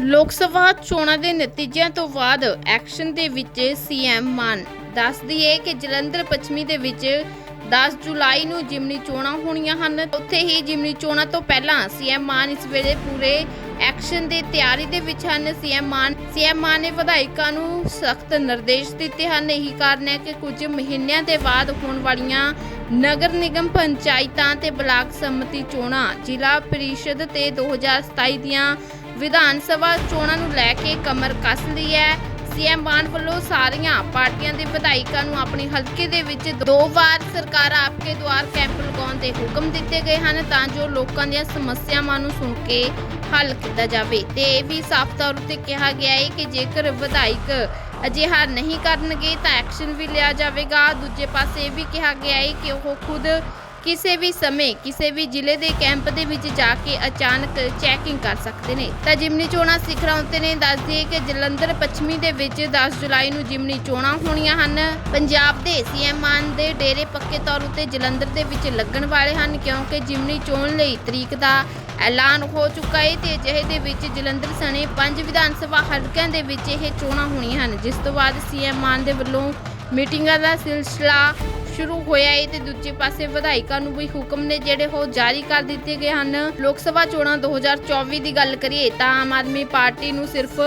ਲੋਕ ਸਭਾ ਚੋਣਾਂ ਦੇ ਨਤੀਜਿਆਂ ਤੋਂ ਬਾਅਦ ਐਕਸ਼ਨ ਦੇ ਵਿੱਚ ਸੀਐਮ ਮਾਨ। ਦੱਸ ਦਈਏ ਕਿ ਜਲੰਧਰ ਪੱਛਮੀ ਦੇ ਵਿੱਚ 10 ਜੁਲਾਈ ਨੂੰ ਜਿਮਨੀ ਚੋਣਾਂ ਹੋਣੀਆਂ ਹਨ। ਉੱਥੇ ਹੀ ਜਿਮਨੀ ਚੋਣਾਂ ਤੋਂ ਪਹਿਲਾਂ ਸੀਐਮ ਮਾਨ ਇਸ ਵੇਲੇ ਪੂਰੇ ਐਕਸ਼ਨ ਦੀ ਤਿਆਰੀ ਦੇ ਵਿੱਚ ਹਨ। ਸੀਐਮ ਮਾਨ ਸੀਐਮ ਮਾਨ ਨੇ ਵਿਧਾਇਕਾਂ ਨੂੰ ਸਖਤ ਨਿਰਦੇਸ਼ ਦਿੱਤੇ ਹਨ। ਇਹੀ ਕਾਰਨ ਹੈ ਕਿ ਕੁਝ ਮਹੀਨਿਆਂ ਦੇ ਬਾਅਦ ਹੋਣ ਵਾਲੀਆਂ ਨਗਰ ਨਿਗਮ ਪੰਚਾਇਤਾਂ ਤੇ ਬਲਾਕ ਸੰਮਤੀ ਚੋਣਾਂ ਜ਼ਿਲ੍ਹਾ ਪ੍ਰੀਸ਼ਦ ਤੇ 2027 ਦੀਆਂ ਵਿਧਾਨ ਸਭਾ ਚੋਣਾਂ ਨੂੰ ਲੈ ਕੇ ਕਮਰ ਕੱਸ ਲਈ ਹੈ। ਸੀਐਮ ਮਾਨ ਵੱਲੋਂ ਸਾਰੀਆਂ ਪਾਰਟੀਆਂ ਦੇ ਵਿਧਾਇਕਾਂ ਨੂੰ ਆਪਣੇ ਹਲਕੇ ਦੇ ਵਿੱਚ ਦੋ ਵਾਰ ਸਰਕਾਰ ਆਪਕੇ ਦੁਆਰ ਕੈਂਪ ਲਗਾਉਣ ਦੇ ਹੁਕਮ ਦਿੱਤੇ ਗਏ ਹਨ ਤਾਂ ਜੋ ਲੋਕਾਂ ਦੀਆਂ ਸਮੱਸਿਆਵਾਂ ਨੂੰ ਸੁਣ ਕੇ ਹੱਲ ਕੀਤਾ ਜਾਵੇ। ਤੇ ਇਹ ਵੀ ਸਾਫ਼ ਤੌਰ ਉੱਤੇ ਕਿਹਾ ਗਿਆ ਹੈ ਕਿ ਜੇਕਰ ਵਿਧਾਇਕ ਅਜਿਹਾ ਨਹੀਂ ਕਰਨਗੇ ਤਾਂ ਐਕਸ਼ਨ ਵੀ ਲਿਆ ਜਾਵੇਗਾ। ਦੂਜੇ ਪਾਸੇ ਇਹ ਵੀ ਕਿਹਾ ਗਿਆ ਹੈ ਕਿ ਉਹ ਖੁਦ ਕਿਸੇ ਵੀ ਸਮੇਂ ਕਿਸੇ ਵੀ ਜ਼ਿਲ੍ਹੇ ਦੇ ਕੈਂਪ ਦੇ ਵਿੱਚ ਜਾ ਕੇ ਅਚਾਨਕ ਚੈਕਿੰਗ ਕਰ ਸਕਦੇ ਨੇ। ਤਾਂ ਜਿਮਨੀ ਚੋਣਾਂ ਸਿਖਰਾਂ ਉੱਤੇ ਨੇ। ਦੱਸ ਕਿ ਜਲੰਧਰ ਪੱਛਮੀ ਦੇ ਵਿੱਚ 10 ਜੁਲਾਈ ਨੂੰ ਜਿਮਨੀ ਚੋਣਾਂ ਹੋਣੀਆਂ ਹਨ। ਪੰਜਾਬ ਦੇ ਸੀਐਮ ਮਾਨ ਦੇ ਡੇਰੇ ਪੱਕੇ ਤੌਰ ਉੱਤੇ ਜਲੰਧਰ ਦੇ ਵਿੱਚ ਲੱਗਣ ਵਾਲੇ ਹਨ ਕਿਉਂਕਿ ਜਿਮਨੀ ਚੋਣ ਲਈ ਤਰੀਕ ਦਾ ਐਲਾਨ ਹੋ ਚੁੱਕਾ ਹੈ ਤੇ ਅਜਿਹੇ ਦੇ ਵਿੱਚ ਜਲੰਧਰ ਸਣੇ ਪੰਜ ਵਿਧਾਨ ਸਭਾ ਹਲਕਿਆਂ ਦੇ ਵਿੱਚ ਇਹ ਚੋਣਾਂ ਹੋਣੀਆਂ ਹਨ। ਜਿਸ ਤੋਂ ਬਾਅਦ ਸੀਐਮ ਮਾਨ ਦੇ ਵੱਲੋਂ ਮੀਟਿੰਗਾਂ ਦਾ ਸਿਲਸਿਲਾ ਸ਼ੁਰੂ ਹੋਇਆ ਹੈ ਤੇ ਦੂਜੇ ਪਾਸੇ ਵਿਧਾਇਕਾਂ ਨੂੰ ਵੀ ਹੁਕਮ ਨੇ ਜਿਹੜੇ ਉਹ ਜਾਰੀ ਕਰ ਦਿੱਤੇ ਗਏ ਹਨ। ਲੋਕ ਸਭਾ ਚੋਣਾਂ 2024 ਦੀ ਗੱਲ ਕਰੀਏ ਤਾਂ ਆਮ ਆਦਮੀ ਪਾਰਟੀ ਨੂੰ ਸਿਰਫ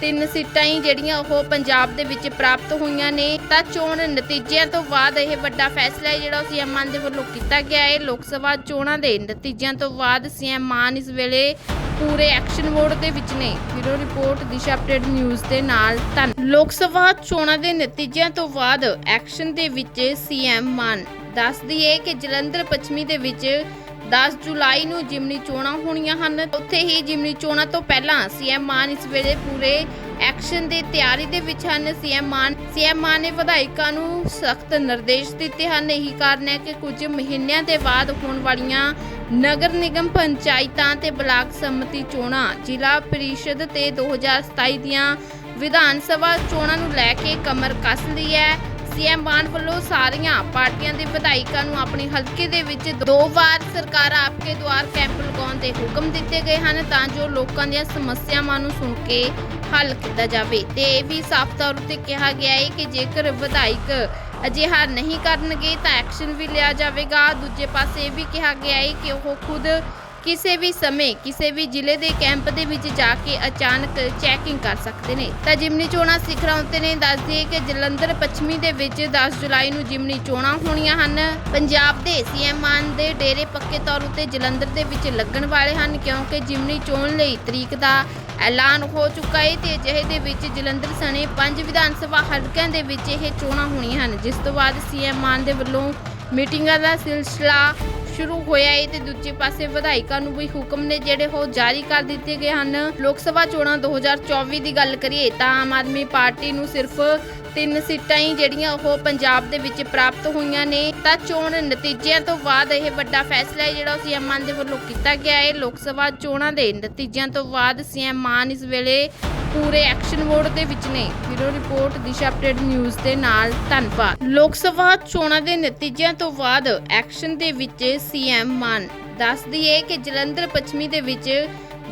ਤਿੰਨ ਸੀਟਾਂ ਹੀ ਜਿਹੜੀਆਂ ਉਹ ਪੰਜਾਬ ਦੇ ਵਿੱਚ ਪ੍ਰਾਪਤ ਹੋਈਆਂ ਨੇ। ਤਾਂ ਚੋਣ ਨਤੀਜਿਆਂ ਤੋਂ ਬਾਅਦ ਇਹ ਵੱਡਾ ਫੈਸਲਾ ਹੈ ਜਿਹੜਾ ਸੀਐਮ ਮਾਨ ਦੇ ਵੱਲੋਂ ਕੀਤਾ ਗਿਆ ਹੈ ਲੋਕ ਸਭਾ ਚੋਣਾਂ ਦੇ ਨਤੀਜਿਆਂ ਤੋਂ ਬਾਅਦ ਸੀਐਮ ਮਾਨ ਇਸ ਵੇਲੇ ਪੂਰੇ ਐਕਸ਼ਨ ਮੋਡ ਦੇ ਵਿੱਚ ਨੇ। Bureau report, Disha update news ਦੇ ਨਾਲ ਧੰਨ। ਲੋਕ ਸਭਾ ਚੋਣਾਂ ਦੇ ਨਤੀਜਿਆਂ ਤੋਂ ਬਾਅਦ ਐਕਸ਼ਨ ਦੇ ਵਿੱਚ ਸੀਐਮ ਮਾਨ। ਦੱਸ ਦਈਏ ਕਿ ਜਲੰਧਰ ਪੱਛਮੀ ਦੇ ਵਿੱਚ 10 ਜੁਲਾਈ ਨੂੰ ਜਿਮਨੀ ਚੋਣਾਂ ਹੋਣੀਆਂ ਹਨ। ਉੱਥੇ ਹੀ ਜਿਮਨੀ ਚੋਣਾਂ ਤੋਂ ਪਹਿਲਾਂ ਸੀਐਮ ਮਾਨ ਇਸ ਵੇਲੇ ਪੂਰੇ ਐਕਸ਼ਨ ਦੀ ਤਿਆਰੀ ਦੇ ਵਿੱਚ ਹਨ। ਸੀਐਮ ਮਾਨ ਸੀਐਮ ਮਾਨ ਨੇ ਵਿਧਾਇਕਾਂ ਨੂੰ ਸਖਤ ਨਿਰਦੇਸ਼ ਦਿੱਤੇ ਹਨ। ਇਹੀ ਕਾਰਨ ਹੈ ਕਿ ਕੁਝ ਮਹੀਨਿਆਂ ਦੇ ਬਾਅਦ ਹੋਣ ਵਾਲੀਆਂ ਨਗਰ ਨਿਗਮ ਪੰਚਾਇਤਾਂ ਤੇ ਬਲਾਕ ਸੰਮਤੀ ਚੋਣਾਂ ਜ਼ਿਲ੍ਹਾ ਪ੍ਰੀਸ਼ਦ ਤੇ 2027 ਦੀਆਂ ਵਿਧਾਨ ਸਭਾ ਚੋਣਾਂ ਨੂੰ ਲੈ ਕੇ ਕਮਰ ਕੱਸ ਲਈ ਹੈ। ਸੀਐਮ ਮਾਨ ਵੱਲੋਂ ਸਾਰੀਆਂ ਪਾਰਟੀਆਂ ਦੇ ਵਿਧਾਇਕਾਂ ਨੂੰ ਆਪਣੇ ਹਲਕੇ ਦੇ ਵਿੱਚ ਦੋ ਵਾਰ ਸਰਕਾਰ ਆਪਕੇ ਦੁਆਰ ਕੈਂਪ ਲਗਾਉਣ ਦੇ ਹੁਕਮ ਦਿੱਤੇ ਗਏ ਹਨ ਤਾਂ ਜੋ ਲੋਕਾਂ ਦੀਆਂ ਸਮੱਸਿਆਵਾਂ ਨੂੰ ਸੁਣ ਕੇ ਹੱਲ ਕੀਤਾ ਜਾਵੇ। ਤੇ ਇਹ ਵੀ ਸਾਫ਼ ਤੌਰ ਉੱਤੇ ਕਿਹਾ ਗਿਆ ਹੈ ਕਿ ਜੇਕਰ ਵਿਧਾਇਕ ਅਜਿਹਾ ਨਹੀਂ ਕਰਨਗੇ ਤਾਂ ਐਕਸ਼ਨ ਵੀ ਲਿਆ ਜਾਵੇਗਾ। ਦੂਜੇ ਪਾਸੇ ਇਹ ਵੀ ਕਿਹਾ ਗਿਆ ਹੈ ਕਿ ਉਹ ਖੁਦ ਕਿਸੇ ਵੀ ਸਮੇਂ ਕਿਸੇ ਵੀ ਜ਼ਿਲ੍ਹੇ ਦੇ ਕੈਂਪ ਦੇ ਵਿੱਚ ਜਾ ਕੇ ਅਚਾਨਕ ਚੈਕਿੰਗ ਕਰ ਸਕਦੇ ਨੇ। ਤਾਂ ਜਿਮਨੀ ਚੋਣਾਂ ਸਿਖਰਾਂ ਉੱਤੇ ਨੇ। ਦੱਸ ਦਈਏ ਕਿ ਜਲੰਧਰ ਪੱਛਮੀ ਦੇ ਵਿੱਚ 10 ਜੁਲਾਈ ਨੂੰ ਜਿਮਨੀ ਚੋਣਾਂ ਹੋਣੀਆਂ ਹਨ। ਪੰਜਾਬ ਦੇ ਸੀਐਮ ਮਾਨ ਦੇ ਡੇਰੇ ਪੱਕੇ ਤੌਰ ਉੱਤੇ ਜਲੰਧਰ ਦੇ ਵਿੱਚ ਲੱਗਣ ਵਾਲੇ ਹਨ ਕਿਉਂਕਿ ਜਿਮਨੀ ਚੋਣ ਲਈ ਤਰੀਕ ਦਾ ਐਲਾਨ ਹੋ ਚੁੱਕਾ ਹੈ ਤੇ ਅਜਿਹੇ ਦੇ ਵਿੱਚ ਜਲੰਧਰ ਸਣੇ ਪੰਜ ਵਿਧਾਨ ਸਭਾ ਹਲਕਿਆਂ ਦੇ ਵਿੱਚ ਇਹ ਚੋਣਾਂ ਹੋਣੀਆਂ ਹਨ। ਜਿਸ ਤੋਂ ਬਾਅਦ ਸੀਐਮ ਮਾਨ ਦੇ ਵੱਲੋਂ ਮੀਟਿੰਗਾਂ ਦਾ ਸਿਲਸਿਲਾ ਸ਼ੁਰੂ ਹੋਇਆ ਹੈ ਤੇ ਦੂਜੇ ਪਾਸੇ ਵਿਧਾਇਕਾਂ ਨੂੰ ਵੀ ਹੁਕਮ ਨੇ ਜਿਹੜੇ ਉਹ ਜਾਰੀ ਕਰ ਦਿੱਤੇ ਗਏ ਹਨ। ਲੋਕ ਸਭਾ ਚੋਣਾਂ 2024 ਦੀ ਗੱਲ ਕਰੀਏ ਤਾਂ ਆਮ ਆਦਮੀ ਪਾਰਟੀ ਨੂੰ ਸਿਰਫ ਤਿੰਨ ਸੀਟਾਂ ਹੀ ਜਿਹੜੀਆਂ ਉਹ ਪੰਜਾਬ ਦੇ ਵਿੱਚ ਪ੍ਰਾਪਤ ਹੋਈਆਂ ਨੇ। ਤਾਂ ਚੋਣ ਨਤੀਜਿਆਂ ਤੋਂ ਬਾਅਦ ਇਹ ਵੱਡਾ ਫੈਸਲਾ ਹੈ ਜਿਹੜਾ ਸੀਐਮ ਮਾਨ ਦੇ ਵੱਲੋਂ ਕੀਤਾ ਗਿਆ ਹੈ ਲੋਕ ਸਭਾ ਚੋਣਾਂ ਦੇ ਨਤੀਜਿਆਂ ਤੋਂ ਬਾਅਦ ਸੀਐਮ ਮਾਨ ਇਸ ਵੇਲੇ ਪੂਰੇ ਐਕਸ਼ਨ ਮੋਡ ਦੇ ਵਿੱਚ ਨੇ। Bureau report, Disha update news ਦੇ ਨਾਲ ਧੰਨਵਾਦ। ਲੋਕ ਸਭਾ ਚੋਣਾਂ ਦੇ ਨਤੀਜਿਆਂ ਤੋਂ ਬਾਅਦ ਐਕਸ਼ਨ ਦੇ ਵਿੱਚ ਸੀਐਮ ਮਾਨ। ਦੱਸ ਦਈਏ ਕਿ ਜਲੰਧਰ ਪੱਛਮੀ ਦੇ ਵਿੱਚ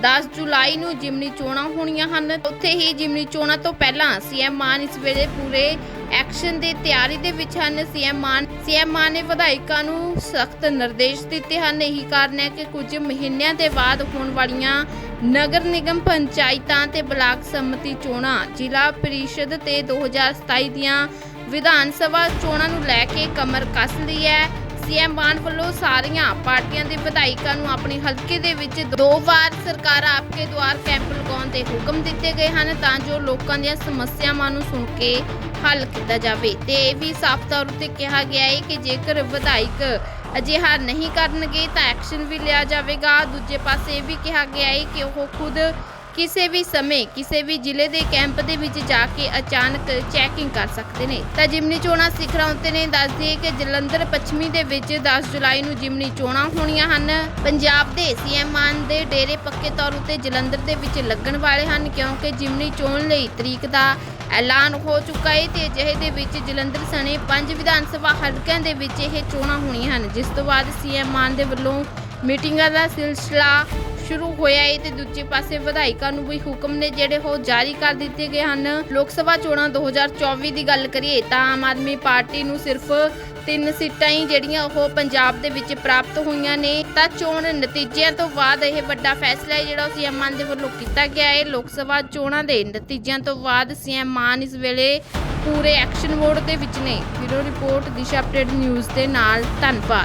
10 ਜੁਲਾਈ ਨੂੰ ਜਿਮਨੀ ਚੋਣਾਂ ਹੋਣੀਆਂ ਹਨ। ਉੱਥੇ ਹੀ ਜਿਮਨੀ ਚੋਣਾਂ ਤੋਂ ਪਹਿਲਾਂ ਸੀਐਮ ਮਾਨ ਇਸ ਵੇਲੇ ਪੂਰੇ ਐਕਸ਼ਨ ਦੀ ਤਿਆਰੀ ਦੇ ਵਿੱਚ ਹਨ। ਸੀਐਮ ਮਾਨ ਸੀਐਮ ਮਾਨ ਨੇ ਵਿਧਾਇਕਾਂ ਨੂੰ ਸਖਤ ਨਿਰਦੇਸ਼ ਦਿੱਤੇ ਹਨ। ਇਹੀ ਕਾਰਨ ਹੈ ਕਿ ਕੁਝ ਮਹੀਨਿਆਂ ਦੇ ਬਾਅਦ ਹੋਣ ਵਾਲੀਆਂ ਨਗਰ ਨਿਗਮ ਪੰਚਾਇਤਾਂ ਤੇ ਬਲਾਕ ਸੰਮਤੀ ਚੋਣਾਂ ਜ਼ਿਲ੍ਹਾ ਪ੍ਰੀਸ਼ਦ ਤੇ 2027 ਦੀਆਂ ਵਿਧਾਨ ਸਭਾ ਚੋਣਾਂ ਨੂੰ ਲੈ ਕੇ ਕਮਰ ਕੱਸ ਲਈ ਹੈ। ਸੀਐਮ ਮਾਨ ਵੱਲੋਂ ਸਾਰੀਆਂ ਪਾਰਟੀਆਂ ਦੇ ਵਿਧਾਇਕਾਂ ਨੂੰ ਆਪਣੇ ਹਲਕੇ ਦੇ ਵਿੱਚ ਦੋ ਵਾਰ ਸਰਕਾਰ ਆਪਕੇ ਦੁਆਰ ਕੈਂਪ ਲਗਾਉਣ ਦੇ ਹੁਕਮ ਦਿੱਤੇ ਗਏ ਹਨ ਤਾਂ ਜੋ ਲੋਕਾਂ ਦੀਆਂ ਸਮੱਸਿਆਵਾਂ ਨੂੰ ਸੁਣ ਕੇ ਹੱਲ ਕੀਤਾ ਜਾਵੇ। ਤੇ ਇਹ ਵੀ ਸਾਫ਼ ਤੌਰ ਉੱਤੇ ਕਿਹਾ ਗਿਆ ਹੈ ਕਿ ਜੇਕਰ ਵਿਧਾਇਕ ਅਜਿਹਾ ਨਹੀਂ ਕਰਨਗੇ ਤਾਂ ਐਕਸ਼ਨ ਵੀ ਲਿਆ ਜਾਵੇਗਾ। ਦੂਜੇ ਪਾਸੇ ਇਹ ਵੀ ਕਿਹਾ ਗਿਆ ਹੈ ਕਿ ਉਹ ਖੁਦ ਕਿਸੇ ਵੀ ਸਮੇਂ ਕਿਸੇ ਵੀ ਜ਼ਿਲ੍ਹੇ ਦੇ ਕੈਂਪ ਦੇ ਵਿੱਚ ਜਾ ਕੇ ਅਚਾਨਕ ਚੈਕਿੰਗ ਕਰ ਸਕਦੇ ਨੇ। ਤਾਂ ਜਿਮਨੀ ਚੋਣਾਂ ਸਿਖਰਾਂ ਉੱਤੇ ਨੇ ਦੱਸਦੀ ਕਿ ਜਲੰਧਰ ਪੱਛਮੀ ਦੇ ਵਿੱਚ 10 ਜੁਲਾਈ ਨੂੰ ਜਿਮਨੀ ਚੋਣਾਂ ਹੋਣੀਆਂ ਹਨ। ਪੰਜਾਬ ਦੇ ਸੀਐਮ ਮਾਨ ਦੇ ਡੇਰੇ ਪੱਕੇ ਤੌਰ ਉੱਤੇ ਜਲੰਧਰ ਦੇ ਵਿੱਚ ਲੱਗਣ ਵਾਲੇ ਹਨ, ਕਿਉਂਕਿ ਜਿਮਨੀ ਚੋਣ ਲਈ ਤਰੀਕ ਦਾ ਐਲਾਨ ਹੋ ਚੁੱਕਾ ਹੈ ਤੇ ਅਜਿਹੇ ਦੇ ਵਿੱਚ ਜਲੰਧਰ ਸਣੇ ਪੰਜ ਵਿਧਾਨ ਸਭਾ ਹਲਕਿਆਂ ਦੇ ਵਿੱਚ ਇਹ ਚੋਣਾਂ ਹੋਣੀਆਂ ਹਨ। ਜਿਸ ਤੋਂ ਬਾਅਦ ਸੀਐਮ ਮਾਨ ਦੇ ਵੱਲੋਂ ਮੀਟਿੰਗਾਂ ਦਾ ਸਿਲਸਿਲਾ ਸ਼ੁਰੂ ਹੋਇਆ ਹੈ ਤੇ ਦੂਜੇ ਪਾਸੇ ਵਿਧਾਇਕਾਂ ਨੂੰ ਵੀ ਹੁਕਮ ਨੇ ਜਿਹੜੇ ਉਹ ਜਾਰੀ ਕਰ ਦਿੱਤੇ ਗਏ ਹਨ। ਲੋਕ ਸਭਾ ਚੋਣਾਂ 2024 ਦੀ ਗੱਲ ਕਰੀਏ ਤਾਂ ਆਮ ਆਦਮੀ ਪਾਰਟੀ ਨੂੰ ਸਿਰਫ ਤਿੰਨ ਸੀਟਾਂ ਹੀ ਜਿਹੜੀਆਂ ਉਹ ਪੰਜਾਬ ਦੇ ਵਿੱਚ ਪ੍ਰਾਪਤ ਹੋਈਆਂ ਨੇ। ਤਾਂ ਚੋਣ ਨਤੀਜਿਆਂ ਤੋਂ ਬਾਅਦ ਇਹ ਵੱਡਾ ਫੈਸਲਾ ਹੈ ਜਿਹੜਾ ਸੀਐਮ ਮਾਨ ਦੇ ਵੱਲੋਂ ਕੀਤਾ ਗਿਆ ਹੈ। ਲੋਕ ਸਭਾ ਚੋਣਾਂ ਦੇ ਨਤੀਜਿਆਂ ਤੋਂ ਬਾਅਦ ਸੀਐਮ ਮਾਨ ਇਸ ਵੇਲੇ ਪੂਰੇ ਐਕਸ਼ਨ ਮੋਡ ਦੇ ਵਿੱਚ ਨੇ। Bureau report, Disha update news ਦੇ ਨਾਲ ਧੰਨਵਾਦ।